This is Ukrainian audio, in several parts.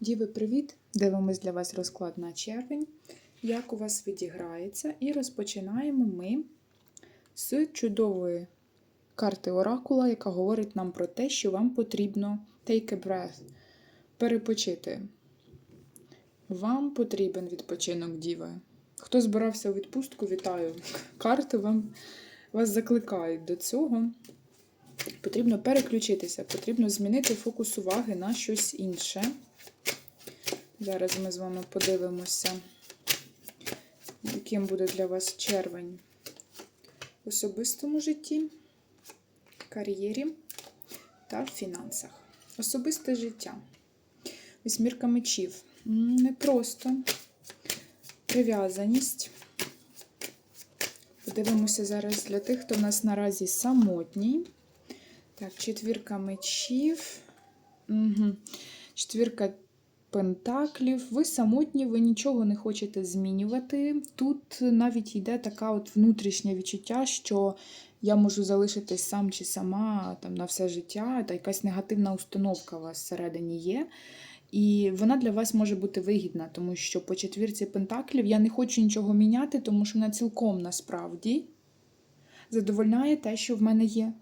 Діви, привіт! Дивимось для вас розклад на червень. Як у вас відіграється? І розпочинаємо ми з чудової карти Оракула, яка говорить нам про те, що вам потрібно take a breath, перепочити. Вам потрібен відпочинок, діви. Хто збирався у відпустку, вітаю. Карти вам, вас закликають до цього. Потрібно переключитися, потрібно змінити фокус уваги на щось інше. Зараз ми з вами подивимося, яким буде для вас червень в особистому житті, кар'єрі та фінансах. Особисте життя. Вісьмірка мечів. М, Непросто. Прив'язаність. Подивимося зараз для тих, хто в нас наразі самотній. Так, четвірка мечів. Угу. Четвірка пентаклів. Ви самотні, ви нічого не хочете змінювати. Тут навіть йде така от внутрішнє відчуття, що я можу залишитись сам чи сама там на все життя, та якась негативна установка у вас всередині є. І вона для вас може бути вигідна, тому що по четвірці пентаклів я не хочу нічого міняти, тому що вона цілком насправді задовольняє те, що в мене є.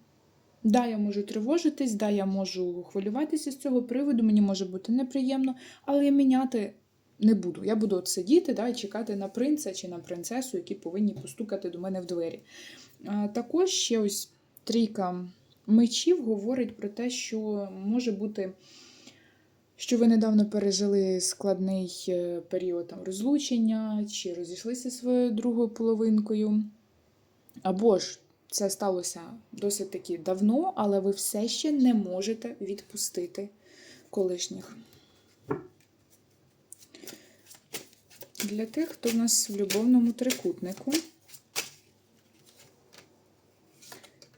Да, я можу тривожитись, да, я можу хвилюватися з цього приводу, мені може бути неприємно, але я міняти не буду. Я буду от сидіти да, і чекати на принца чи на принцесу, які повинні постукати до мене в двері. Також ще ось трійка мечів говорить про те, що може бути, що ви недавно пережили складний е, період там, розлучення, чи розійшлися зі своєю другою половинкою. Або ж це сталося досить таки давно, але ви все ще не можете відпустити колишніх. Для тих, хто в нас в любовному трикутнику.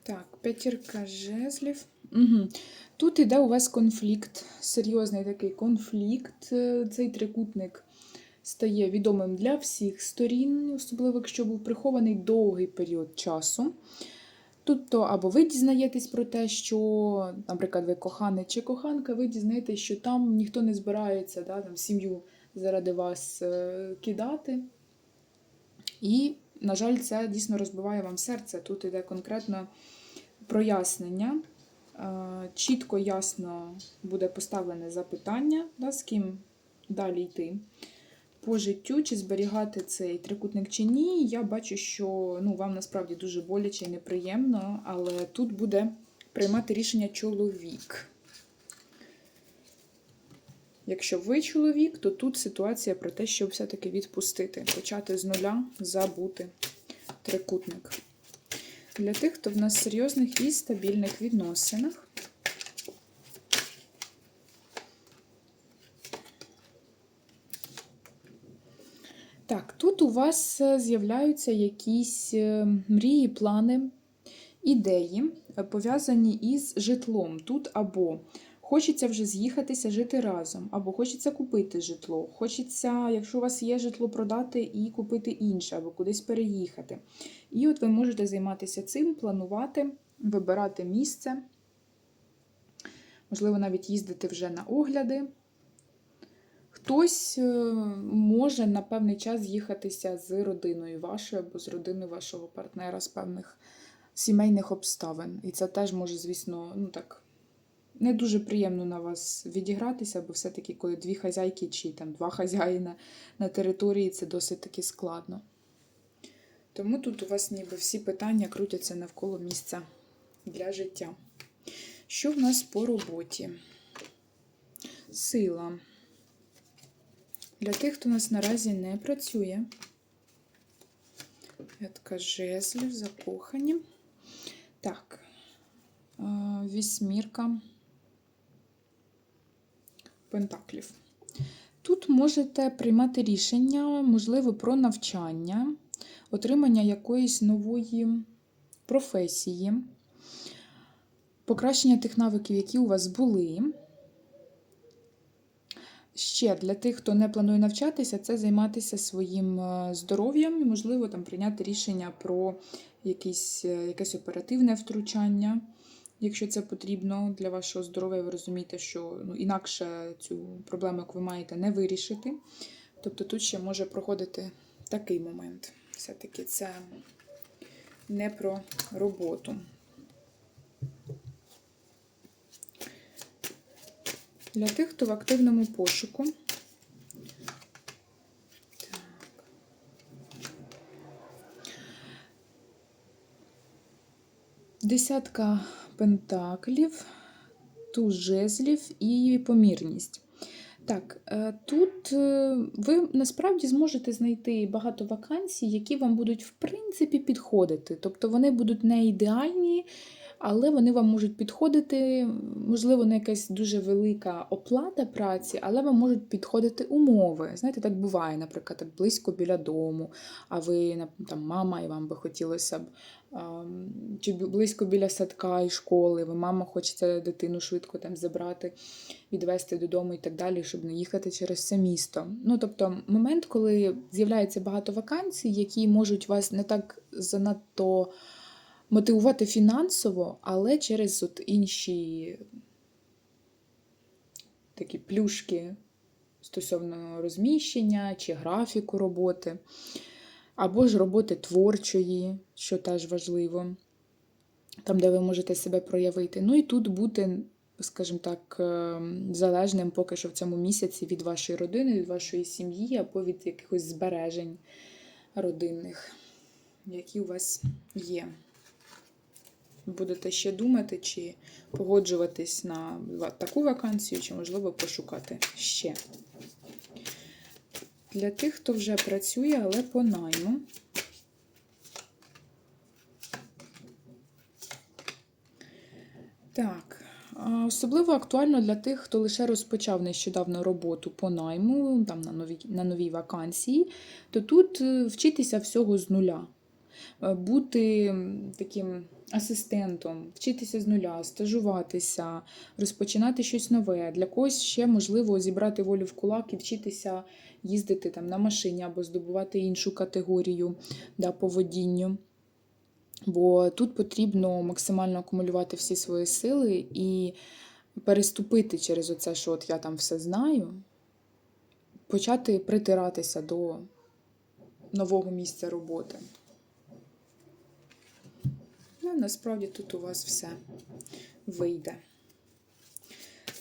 Так, п'ятірка жезлів. Угу. Тут іде у вас конфлікт, серйозний такий конфлікт. Е, Цей трикутник стає відомим для всіх сторін, особливо якщо був прихований довгий період часу. Тут то або ви дізнаєтесь про те, що, наприклад, ви коханий чи коханка, ви дізнаєтесь, що там ніхто не збирається да, там, сім'ю заради вас е, кидати. І, на жаль, це дійсно розбиває вам серце. Тут іде конкретно прояснення. Е, Чітко, ясно буде поставлене запитання, да, з ким далі йти по життю, чи зберігати цей трикутник чи ні. Я бачу, що ну, вам насправді дуже боляче і неприємно, але тут буде приймати рішення чоловік. Якщо ви чоловік, то тут ситуація про те, щоб все-таки відпустити, почати з нуля, забути трикутник. Для тих, хто в нас серйозних і стабільних відносинах. Так, тут у вас е, з'являються якісь е, мрії, плани, ідеї, е, пов'язані із житлом. Тут або хочеться вже з'їхатися жити разом, або хочеться купити житло. Хочеться, якщо у вас є житло, продати і купити інше, або кудись переїхати. І от ви можете займатися цим, планувати, вибирати місце, можливо, навіть їздити вже на огляди. Хтось е, може на певний час з'їхатися з родиною вашою або з родиною вашого партнера з певних сімейних обставин. І це теж може, звісно, ну так, не дуже приємно на вас відігратися, бо все-таки, коли дві хазяйки чи там два хазяїна на території, це досить таки складно. Тому тут у вас ніби всі питання крутяться навколо місця для життя. Що в нас по роботі? Сила. Для тих, хто у нас наразі не працює. П'ятка жезлів, закохані. Так, вісьмірка пентаклів. Тут можете приймати рішення, можливо, про навчання, отримання якоїсь нової професії, покращення тих навиків, які у вас були. Ще для тих, хто не планує навчатися, це займатися своїм е, здоров'ям і, можливо, там прийняти рішення про якісь, е, якесь оперативне втручання якщо це потрібно для вашого здоров'я, ви розумієте, що ну, інакше цю проблему, яку ви маєте, не вирішити. Тобто тут ще може проходити такий момент. Все-таки це не про роботу. Для тих, хто в активному пошуку. Так. Десятка пентаклів, туз жезлів і помірність. Так, е, тут е, ви насправді зможете знайти багато вакансій, які вам будуть в принципі підходити. Тобто вони будуть не ідеальні, але вони вам можуть підходити, можливо, не якась дуже велика оплата праці, але вам можуть підходити умови. Знаєте, так буває, наприклад, так близько біля дому, а ви там мама, і вам би хотілося б. Чи близько біля садка і школи, ви мама хочеться дитину швидко там забрати, відвести додому і так далі, щоб не їхати через все місто. Ну тобто, момент, коли з'являється багато вакансій, які можуть вас не так занадто мотивувати фінансово, але через от інші такі плюшки стосовно розміщення чи графіку роботи, або ж роботи творчої, що теж важливо, там, де ви можете себе проявити. Ну і тут бути, скажімо так, е, залежним поки що в цьому місяці від вашої родини, від вашої сім'ї, або від якихось збережень родинних, які у вас є будете ще думати, чи погоджуватись на таку вакансію, чи, можливо, пошукати ще. Для тих, хто вже працює, але по найму. Так. Особливо актуально для тих, хто лише розпочав нещодавно роботу по найму, там на новій, на новій вакансії, то тут е, вчитися всього з нуля. Е, Бути таким асистентом, вчитися з нуля, стажуватися, розпочинати щось нове. Для когось ще можливо зібрати волю в кулак і вчитися їздити там на машині або здобувати іншу категорію да, по водінню. Бо тут потрібно максимально акумулювати всі свої сили і переступити через оце, що от я там все знаю, почати притиратися до нового місця роботи. Ну, насправді тут у вас все вийде.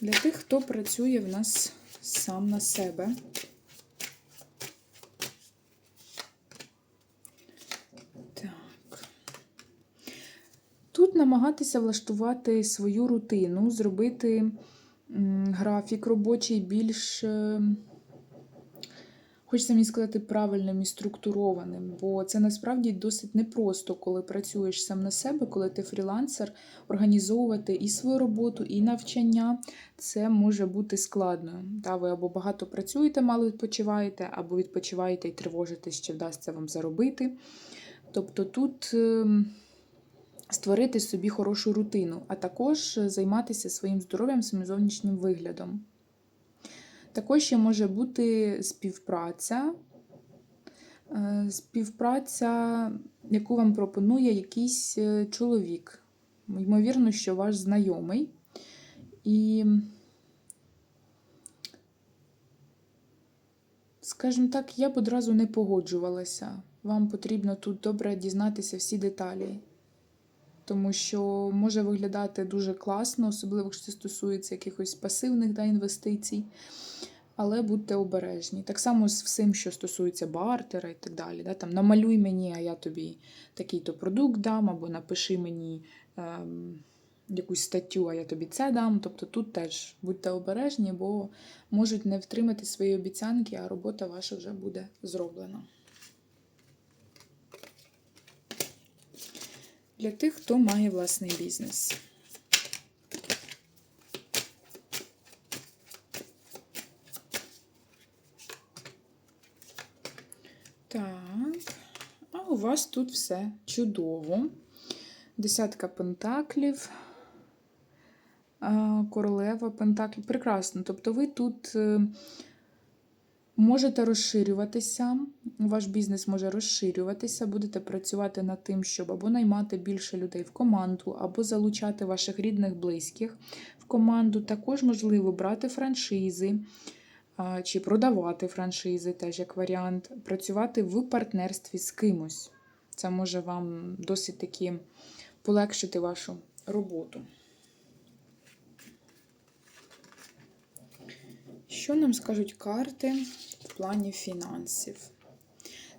Для тих, хто працює в нас сам на себе. Так. Тут намагатися влаштувати свою рутину, зробити графік робочий більш, е, хочеться мені сказати, правильним і структурованим, бо це насправді досить непросто, коли працюєш сам на себе, коли ти фрілансер, організовувати і свою роботу, і навчання. Це може бути складно. Та ви або багато працюєте, мало відпочиваєте, або відпочиваєте і тривожитесь, чи вдасться вам заробити. Тобто тут. ем, створити собі хорошу рутину, а також займатися своїм здоров'ям, своїм зовнішнім виглядом. Також ще може бути співпраця, Е, співпраця, яку вам пропонує якийсь е, чоловік. Ймовірно, що ваш знайомий. І, скажімо так, я б одразу не погоджувалася. Вам потрібно тут добре дізнатися всі деталі тому що може виглядати дуже класно, особливо якщо це стосується якихось пасивних да, інвестицій. Але будьте обережні. Так само з всім, що стосується бартера і так далі. Да? Там, намалюй мені, а я тобі такий-то продукт дам, або напиши мені ем, якусь статтю, а я тобі це дам. Тобто тут теж будьте обережні, бо можуть не втримати свої обіцянки, а робота ваша вже буде зроблена. Для тих, хто має власний бізнес. Так, а у вас тут все чудово. Десятка пентаклів, королева пентаклів. Прекрасно. Тобто ви тут е, Можете розширюватися, ваш бізнес може розширюватися, будете працювати над тим, щоб або наймати більше людей в команду, або залучати ваших рідних, близьких в команду. Також можливо брати франшизи чи продавати франшизи, теж як варіант, працювати в партнерстві з кимось. Це може вам досить таки полегшити вашу роботу. Що нам скажуть карти в плані фінансів?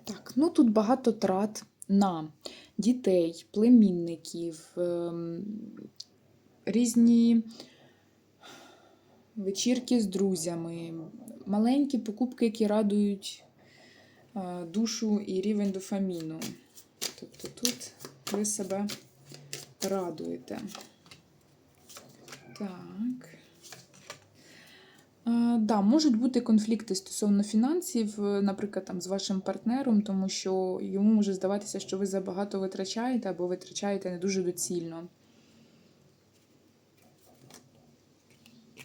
Так, ну тут багато трат на дітей, племінників, ем, різні вечірки з друзями, маленькі покупки, які радують е, душу і рівень дофаміну. Тобто тут ви себе радуєте. Так. Е, Да, можуть бути конфлікти стосовно фінансів, е, наприклад, там, з вашим партнером, тому що йому може здаватися, що ви забагато витрачаєте або витрачаєте не дуже доцільно.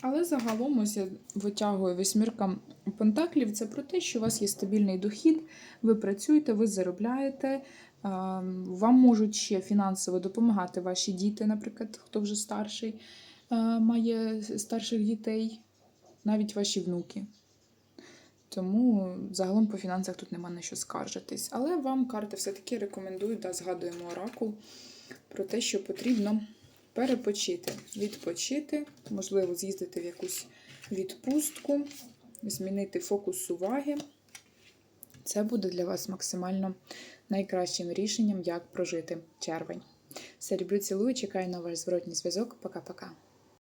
Але загалом ось я витягую восьмірка пентаклів. Це про те, що у вас є стабільний дохід, ви працюєте, ви заробляєте. Вам можуть ще фінансово допомагати ваші діти, наприклад, хто вже старший, має старших дітей навіть ваші внуки. Тому загалом по фінансах тут нема на що скаржитись. Але вам карти все-таки рекомендують, да, згадуємо оракул про те, що потрібно перепочити, відпочити, можливо, з'їздити в якусь відпустку, змінити фокус уваги. Це буде для вас максимально найкращим рішенням, як прожити червень. Все, люблю, цілую, чекаю на ваш зворотній зв'язок. Пока-пока.